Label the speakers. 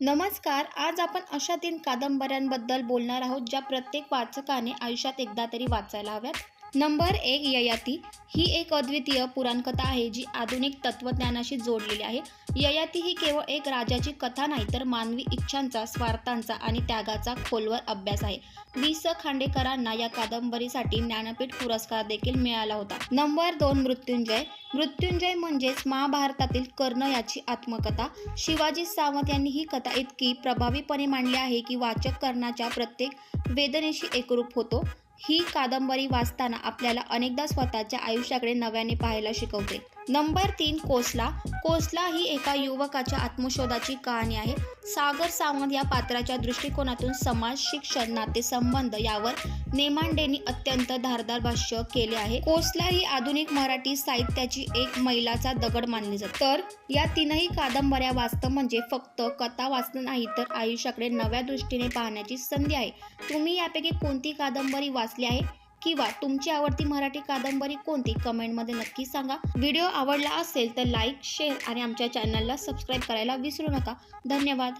Speaker 1: नमस्कार आज आपण अशा तीन कादंबऱ्यांबद्दल बोलणार आहोत ज्या प्रत्येक वाचकाने आयुष्यात एकदा तरी वाचायला हव्यात. नंबर एक ययाती ही एक अद्वितीय पुराणकथा आहे जी आधुनिक तत्त्वज्ञानाशी जोडलेली आहे. ययाती ही केवळ एक राजाची कथा नाही तर मानवी इच्छांचा स्वार्थांचा आणि त्यागाचा खोलवर अभ्यास आहे. वि स खांडेकरांना या कादंबरीसाठी ज्ञानपीठ पुरस्कार देखील मिळाला होता. नंबर दोन मृत्युंजय. मृत्युंजय म्हणजेच महाभारतातील कर्ण याची आत्मकथा. शिवाजी सावंत यांनी ही कथा इतकी प्रभावीपणे मांडली आहे की वाचक कर्णाच्या प्रत्येक वेदनेशी एकरूप होतो. ही कादंबरी वाचताना आपल्याला अनेकदा स्वतःच्या आयुष्याकडे नव्याने पाहायला शिकवते. नंबर तीन कोसला. कोसला ही एका युवकाच्या आत्मशोधाची कहाणी आहे. सागर सावंत या पात्राच्या दृष्टिकोनातून समाज शिक्षण नातेसंबंध यावर नेमांडेंनी अत्यंत धारदार भाष्य केले आहे. कोसला ही आधुनिक मराठी साहित्याची एक मैलाचा दगड मानली जाते. तर या तीनही कादंबऱ्या वाचतं म्हणजे फक्त कथा वाचणं नाही तर आयुष्याकडे नव्या दृष्टीने पाहण्याची संधी आहे. तुम्ही यापैकी कोणती कादंबरी वाचली आहे? किंवा तुमची आवडती मराठी कादंबरी कोणती कमेंटमध्ये नक्की सांगा. व्हिडिओ आवडला असेल तर लाईक शेअर आणि आमच्या चॅनलला सबस्क्राईब करायला विसरू नका. धन्यवाद.